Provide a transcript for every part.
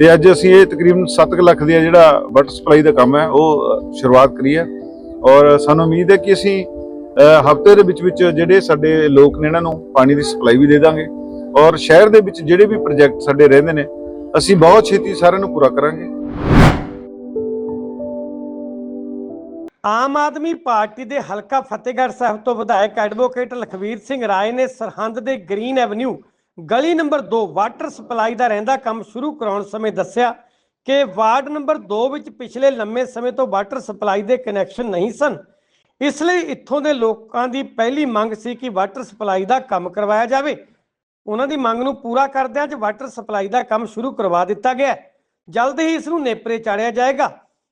ਤੇ ਅੱਜ ਅਸੀਂ ਇਹ ਤਕਰੀਬਨ 7 ਲੱਖ ਦੀ ਜਿਹੜਾ ਵਾਟਰ ਸਪਲਾਈ ਦਾ ਕੰਮ ਹੈ, ਉਹ ਸ਼ੁਰੂਆਤ ਕਰੀ ਹੈ। ਔਰ ਸਾਨੂੰ ਉਮੀਦ ਹੈ ਕਿ ਅਸੀਂ ਹਫ਼ਤੇ ਦੇ ਵਿੱਚ ਵਿੱਚ ਜਿਹੜੇ ਸਾਡੇ ਲੋਕ ਨੇ ਇਹਨਾਂ ਨੂੰ ਪਾਣੀ ਦੀ ਸਪਲਾਈ ਵੀ ਦੇ ਦਾਂਗੇ। ਔਰ ਸ਼ਹਿਰ ਦੇ ਵਿੱਚ ਜਿਹੜੇ ਵੀ ਪ੍ਰੋਜੈਕਟ ਸਾਡੇ ਰਹਿੰਦੇ ਨੇ, ਅਸੀਂ ਬਹੁਤ ਛੇਤੀ ਸਾਰਿਆਂ ਨੂੰ ਪੂਰਾ ਕਰਾਂਗੇ। ਆਮ ਆਦਮੀ ਪਾਰਟੀ ਦੇ ਹਲਕਾ ਫਤਿਹਗੜ੍ਹ ਸਾਹਿਬ ਤੋਂ ਵਿਧਾਇਕ ਐਡਵੋਕੇਟ ਲਖਵੀਰ ਸਿੰਘ ਰਾਏ ਨੇ ਸਰਹੰਦ ਦੇ ਗ੍ਰੀਨ ਐਵਨਿਊ ਗਲੀ ਨੰਬਰ 2 ਵਾਟਰ ਸਪਲਾਈ ਦਾ ਰਹਿੰਦਾ ਕੰਮ ਸ਼ੁਰੂ ਕਰਾਉਣ ਸਮੇਂ ਦੱਸਿਆ ਕਿ ਵਾਰਡ ਨੰਬਰ 2 ਵਿੱਚ ਪਿਛਲੇ ਲੰਮੇ ਸਮੇਂ ਤੋਂ ਵਾਟਰ ਸਪਲਾਈ ਦੇ ਕਨੈਕਸ਼ਨ ਨਹੀਂ ਸਨ। ਇਸ ਲਈ ਇੱਥੋਂ ਦੇ ਲੋਕਾਂ ਦੀ ਪਹਿਲੀ ਮੰਗ ਸੀ ਕਿ ਵਾਟਰ ਸਪਲਾਈ ਦਾ ਕੰਮ ਕਰਵਾਇਆ ਜਾਵੇ। ਉਹਨਾਂ ਦੀ ਮੰਗ ਨੂੰ ਪੂਰਾ ਕਰਦਿਆਂ ਚ ਵਾਟਰ ਸਪਲਾਈ ਦਾ ਕੰਮ ਸ਼ੁਰੂ ਕਰਵਾ ਦਿੱਤਾ ਗਿਆ। ਜਲਦ ਹੀ ਇਸ ਨੂੰ ਨੇਪਰੇ ਚਾੜਿਆ ਜਾਏਗਾ।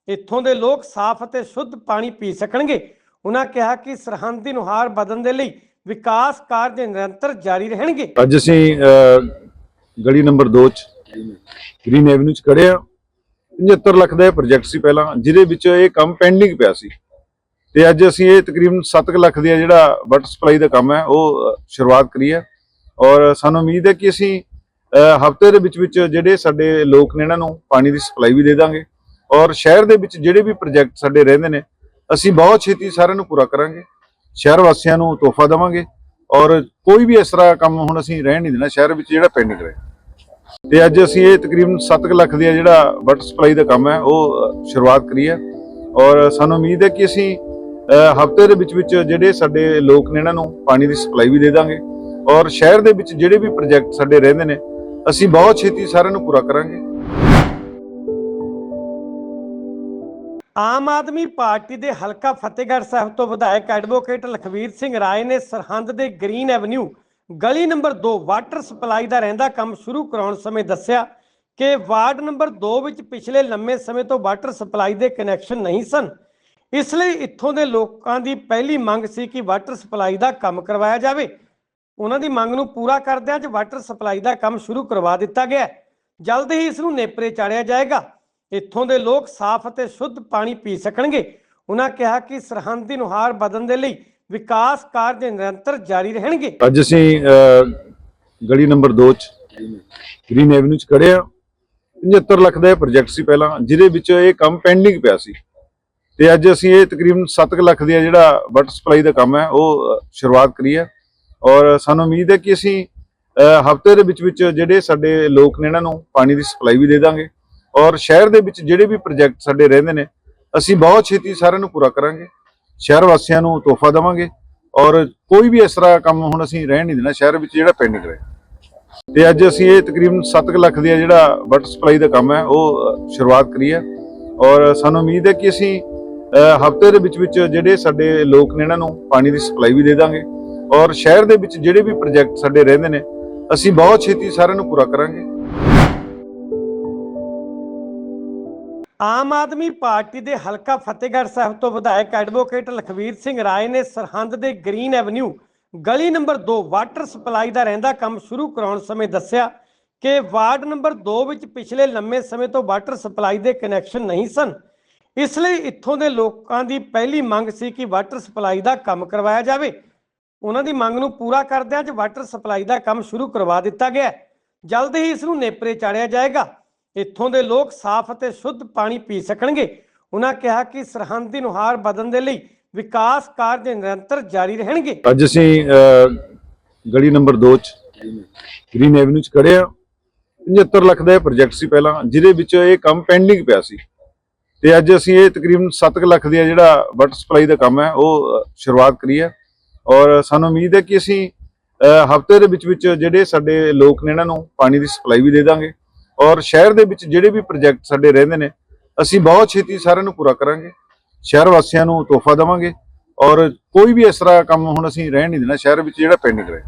ਇੱਥੋਂ ਦੇ ਲੋਕ ਸਾਫ਼ ਅਤੇ ਸ਼ੁੱਧ ਪਾਣੀ ਪੀ ਸਕਣਗੇ। ਉਹਨਾਂ ਕਿਹਾ ਕਿ ਸਰਹੰਦ ਦੀ ਨੁਹਾਰ ਬਦਲਣ ਦੇ ਲਈ ਵਿਕਾਸ ਕਾਰਜ ਨਿਰੰਤਰ ਜਾਰੀ ਰਹਿਣਗੇ। ਅੱਜ ਅਸੀਂ ਗਲੀ ਨੰਬਰ 2 ਚ ਗ੍ਰੀਨ ਐਵਨਿਊ ਚ ਖੜੇ ਆ। 75 ਲੱਖ ਦਾ ਇਹ ਪ੍ਰੋਜੈਕਟ ਸੀ ਪਹਿਲਾਂ, ਜਿਹਦੇ ਵਿੱਚ ਇਹ ਕੰਮ ਪੈਂਡਿੰਗ ਪਿਆ ਸੀ। ਤੇ ਅੱਜ ਅਸੀਂ ਇਹ ਤਕਰੀਬਨ 7 ਲੱਖ ਦਾ ਜਿਹੜਾ ਵਾਟਰ ਸਪਲਾਈ ਦਾ ਕੰਮ ਹੈ, ਉਹ ਸ਼ੁਰੂਆਤ ਕਰੀ ਹੈ। ਔਰ ਸਾਨੂੰ ਉਮੀਦ ਹੈ ਕਿ ਅਸੀਂ ਹਫ਼ਤੇ ਦੇ ਵਿੱਚ ਵਿੱਚ ਜਿਹੜੇ ਸਾਡੇ ਲੋਕ ਨੇ ਇਹਨਾਂ ਨੂੰ ਪਾਣੀ ਦੀ ਸਪਲਾਈ ਵੀ ਦੇ ਦਾਂਗੇ। ਔਰ ਸ਼ਹਿਰ ਦੇ ਵਿੱਚ ਜਿਹੜੇ ਵੀ ਪ੍ਰੋਜੈਕਟ ਸਾਡੇ ਰਹਿੰਦੇ ਨੇ, ਅਸੀਂ ਬਹੁਤ ਛੇਤੀ ਸਾਰਿਆਂ ਨੂੰ ਪੂਰਾ ਕਰਾਂਗੇ। ਸ਼ਹਿਰ ਵਾਸੀਆਂ ਨੂੰ ਤੋਹਫਾ ਦੇਵਾਂਗੇ ਔਰ ਕੋਈ ਵੀ ਇਸ ਤਰ੍ਹਾਂ ਕੰਮ ਹੁਣ ਅਸੀਂ ਰਹਿਣ ਨਹੀਂ ਦੇਣਾ, ਸ਼ਹਿਰ ਵਿੱਚ ਜਿਹੜਾ ਪੈਂਡਿੰਗ ਰਹੇ। ਤੇ ਅੱਜ ਅਸੀਂ ਇਹ ਤਕਰੀਬਨ 7 ਲੱਖ ਦੀ ਜਿਹੜਾ ਵਾਟਰ ਸਪਲਾਈ ਦਾ ਕੰਮ ਹੈ, ਉਹ ਸ਼ੁਰੂਆਤ ਕਰੀ ਹੈ। ਔਰ ਸਾਨੂੰ ਉਮੀਦ ਹੈ ਕਿ ਅਸੀਂ ਹਫ਼ਤੇ ਦੇ ਵਿੱਚ ਵਿੱਚ ਜਿਹੜੇ ਸਾਡੇ ਲੋਕ ਨੇ ਇਹਨਾਂ ਨੂੰ ਪਾਣੀ ਦੀ ਸਪਲਾਈ ਵੀ ਦੇ ਦਾਂਗੇ। ਔਰ ਸ਼ਹਿਰ ਦੇ ਵਿੱਚ ਜਿਹੜੇ ਵੀ ਪ੍ਰੋਜੈਕਟ ਸਾਡੇ ਰਹਿੰਦੇ ਨੇ, ਅਸੀਂ ਬਹੁਤ ਛੇਤੀ ਸਾਰਿਆਂ ਨੂੰ ਪੂਰਾ ਕਰਾਂਗੇ। ਆਮ ਆਦਮੀ ਪਾਰਟੀ ਦੇ ਹਲਕਾ ਫਤਿਹਗੜ੍ਹ ਸਾਹਿਬ ਤੋਂ ਵਿਧਾਇਕ ਐਡਵੋਕੇਟ ਲਖਵੀਰ ਸਿੰਘ ਰਾਏ ਨੇ ਸਰਹੰਦ ਦੇ ਗ੍ਰੀਨ ਐਵਨਿਊ ਗਲੀ ਨੰਬਰ 2 ਵਾਟਰ ਸਪਲਾਈ ਦਾ ਰਹਿੰਦਾ ਕੰਮ ਸ਼ੁਰੂ ਕਰਾਉਣ ਸਮੇਂ ਦੱਸਿਆ ਕਿ ਵਾਰਡ ਨੰਬਰ 2 ਵਿੱਚ ਪਿਛਲੇ ਲੰਮੇ ਸਮੇਂ ਤੋਂ ਵਾਟਰ ਸਪਲਾਈ ਦੇ ਕਨੈਕਸ਼ਨ ਨਹੀਂ ਸਨ। ਇਸ ਲਈ ਇੱਥੋਂ ਦੇ ਲੋਕਾਂ ਦੀ ਪਹਿਲੀ ਮੰਗ ਸੀ ਕਿ ਵਾਟਰ ਸਪਲਾਈ ਦਾ ਕੰਮ ਕਰਵਾਇਆ ਜਾਵੇ। ਉਹਨਾਂ ਦੀ ਮੰਗ ਨੂੰ ਪੂਰਾ ਕਰਦਿਆਂ ਚ ਵਾਟਰ ਸਪਲਾਈ ਦਾ ਕੰਮ ਸ਼ੁਰੂ ਕਰਵਾ ਦਿੱਤਾ ਗਿਆ। ਜਲਦ ਹੀ ਇਸ ਨੂੰ ਨੇਪਰੇ ਚਾੜਿਆ ਜਾਏਗਾ। ਇੱਥੋਂ ਦੇ ਲੋਕ ਸਾਫ਼ ਅਤੇ ਸ਼ੁੱਧ ਪਾਣੀ ਪੀ ਸਕਣਗੇ। ਉਹਨਾਂ ਕਿਹਾ ਕਿ ਸਰਹੰਦ ਦੀ ਨੁਹਾਰ ਬਦਲਣ ਦੇ ਲਈ ਵਿਕਾਸ ਕਾਰਜ ਨਿਰੰਤਰ ਜਾਰੀ ਰਹਿਣਗੇ। ਅੱਜ ਅਸੀਂ ਗਲੀ ਨੰਬਰ 2 ਚ, ਗ੍ਰੀਨ ਐਵਨਿਊ ਚ ਖੜੇ ਆ 75 ਲੱਖ ਦਾ ਇਹ ਪ੍ਰੋਜੈਕਟ ਸੀ ਪਹਿਲਾਂ, ਜਿਹਦੇ ਵਿੱਚ ਇਹ ਕੰਮ ਪੈਂਡਿੰਗ ਪਿਆ ਸੀ। ਤੇ ਅੱਜ ਅਸੀਂ ਇਹ ਤਕਰੀਬਨ 7 ਲੱਖ ਦੀ ਜਿਹੜਾ ਵਾਟਰ ਸਪਲਾਈ ਦਾ ਕੰਮ ਹੈ, ਉਹ ਸ਼ੁਰੂਆਤ ਕਰੀ ਹੈ। ਔਰ ਸਾਨੂੰ ਉਮੀਦ ਹੈ ਕਿ ਅਸੀਂ ਹਫ਼ਤੇ ਦੇ ਵਿੱਚ ਵਿੱਚ ਜਿਹੜੇ ਸਾਡੇ ਲੋਕ ਨੇ ਇਹਨਾਂ ਨੂੰ ਪਾਣੀ ਦੀ ਸਪਲਾਈ ਵੀ ਦੇ ਦਾਂਗੇ। ਔਰ ਸ਼ਹਿਰ ਦੇ ਵਿੱਚ ਜਿਹੜੇ ਵੀ ਪ੍ਰੋਜੈਕਟ ਸਾਡੇ ਰਹਿੰਦੇ ਨੇ, ਅਸੀਂ ਬਹੁਤ ਛੇਤੀ ਸਾਰਿਆਂ ਨੂੰ ਪੂਰਾ ਕਰਾਂਗੇ। ਸ਼ਹਿਰ ਵਾਸੀਆਂ ਨੂੰ ਤੋਹਫਾ ਦੇਵਾਂਗੇ ਔਰ ਕੋਈ ਵੀ ਇਸ ਤਰ੍ਹਾਂ ਕੰਮ ਹੁਣ ਅਸੀਂ ਰਹਿਣ ਨਹੀਂ ਦੇਣਾ, ਸ਼ਹਿਰ ਵਿੱਚ ਜਿਹੜਾ ਪੈਂਡਿੰਗ ਰਹੇ। ਤੇ ਅੱਜ ਅਸੀਂ ਇਹ ਤਕਰੀਬਨ 7 ਲੱਖ ਦੀ ਜਿਹੜਾ ਵਾਟਰ ਸਪਲਾਈ ਦਾ ਕੰਮ ਹੈ, ਉਹ ਸ਼ੁਰੂਆਤ ਕਰੀ ਹੈ। ਔਰ ਸਾਨੂੰ ਉਮੀਦ ਹੈ ਕਿ ਅਸੀਂ ਹਫ਼ਤੇ ਦੇ ਵਿੱਚ ਵਿੱਚ ਜਿਹੜੇ ਸਾਡੇ ਲੋਕ ਨੇ ਇਹਨਾਂ ਨੂੰ ਪਾਣੀ ਦੀ ਸਪਲਾਈ ਵੀ ਦੇ ਦਾਂਗੇ। ਔਰ ਸ਼ਹਿਰ ਦੇ ਵਿੱਚ ਜਿਹੜੇ ਵੀ ਪ੍ਰੋਜੈਕਟ ਸਾਡੇ ਰਹਿੰਦੇ ਨੇ, ਅਸੀਂ ਬਹੁਤ ਛੇਤੀ ਸਾਰਿਆਂ ਨੂੰ ਪੂਰਾ ਕਰਾਂਗੇ। ਆਮ ਆਦਮੀ ਪਾਰਟੀ ਦੇ ਹਲਕਾ ਫਤਿਹਗੜ੍ਹ ਸਾਹਿਬ ਤੋਂ ਵਿਧਾਇਕ ਐਡਵੋਕੇਟ ਲਖਵੀਰ ਸਿੰਘ ਰਾਏ ਨੇ ਸਰਹੰਦ ਦੇ ਗ੍ਰੀਨ ਐਵਨਿਊ ਗਲੀ ਨੰਬਰ 2 ਵਾਟਰ ਸਪਲਾਈ ਦਾ ਰਹਿੰਦਾ ਕੰਮ ਸ਼ੁਰੂ ਕਰਾਉਣ ਸਮੇਂ ਦੱਸਿਆ ਕਿ ਵਾਰਡ ਨੰਬਰ 2 ਵਿੱਚ ਪਿਛਲੇ ਲੰਮੇ ਸਮੇਂ ਤੋਂ ਵਾਟਰ ਸਪਲਾਈ ਦੇ ਕਨੈਕਸ਼ਨ ਨਹੀਂ ਸਨ। ਇਸ ਲਈ ਇੱਥੋਂ ਦੇ ਲੋਕਾਂ ਦੀ ਪਹਿਲੀ ਮੰਗ ਸੀ ਕਿ ਵਾਟਰ ਸਪਲਾਈ ਦਾ ਕੰਮ ਕਰਵਾਇਆ ਜਾਵੇ। ਉਹਨਾਂ ਦੀ ਮੰਗ ਨੂੰ ਪੂਰਾ ਕਰਦਿਆਂ ਚ ਵਾਟਰ ਸਪਲਾਈ ਦਾ ਕੰਮ ਸ਼ੁਰੂ ਕਰਵਾ ਦਿੱਤਾ ਗਿਆ। ਜਲਦ ਹੀ ਇਸ ਨੂੰ ਨੇਪਰੇ ਚਾੜਿਆ ਜਾਏਗਾ। ਇੱਥੋਂ ਦੇ ਲੋਕ ਸਾਫ਼ ਅਤੇ ਸ਼ੁੱਧ ਪਾਣੀ ਪੀ ਸਕਣਗੇ। ਉਹਨਾਂ ਕਿਹਾ ਕਿ ਸਰਹੰਦ ਦੀ ਨੁਹਾਰ ਬਦਲਣ ਦੇ ਲਈ ਵਿਕਾਸ ਕਾਰਜ ਨਿਰੰਤਰ ਜਾਰੀ ਰਹਿਣਗੇ। ਅੱਜ ਅਸੀਂ ਗਲੀ ਨੰਬਰ 2 ਚ ਗ੍ਰੀਨ ਐਵਨਿਊ ਚ ਖੜੇ ਆ। 75 ਲੱਖ ਦਾ ਇਹ ਪ੍ਰੋਜੈਕਟ ਸੀ ਪਹਿਲਾਂ, ਜਿਹਦੇ ਵਿੱਚ ਇਹ ਕੰਮ ਪੈਂਡਿੰਗ ਪਿਆ ਸੀ। ਤੇ ਅੱਜ ਅਸੀਂ ਇਹ ਤਕਰੀਬਨ 7 ਲੱਖ ਦਾ ਜਿਹੜਾ ਵਾਟਰ ਸਪਲਾਈ ਦਾ ਕੰਮ ਹੈ, ਉਹ ਸ਼ੁਰੂਆਤ ਕਰੀ ਹੈ। ਔਰ ਸਾਨੂੰ ਉਮੀਦ ਹੈ ਕਿ ਅਸੀਂ ਹਫ਼ਤੇ ਦੇ ਵਿੱਚ ਵਿੱਚ ਜਿਹੜੇ ਸਾਡੇ ਲੋਕ ਨੇ ਇਹਨਾਂ ਨੂੰ ਪਾਣੀ ਦੀ ਸਪਲਾਈ ਵੀ ਦੇ ਦਾਂਗੇ। ਔਰ ਸ਼ਹਿਰ ਦੇ ਵਿੱਚ ਜਿਹੜੇ ਵੀ ਪ੍ਰੋਜੈਕਟ ਸਾਡੇ ਰਹਿੰਦੇ ਨੇ, ਅਸੀਂ ਬਹੁਤ ਛੇਤੀ ਸਾਰਿਆਂ ਨੂੰ ਪੂਰਾ ਕਰਾਂਗੇ। ਸ਼ਹਿਰ ਵਾਸੀਆਂ ਨੂੰ ਤੋਹਫਾ ਦੇਵਾਂਗੇ ਔਰ ਕੋਈ ਵੀ ਇਸ ਤਰ੍ਹਾਂ ਕੰਮ ਹੁਣ ਅਸੀਂ ਰਹਿਣ ਨਹੀਂ ਦੇਣਾ, ਸ਼ਹਿਰ ਵਿੱਚ ਜਿਹੜਾ ਪੈਂਡਿੰਗ ਰਹੇ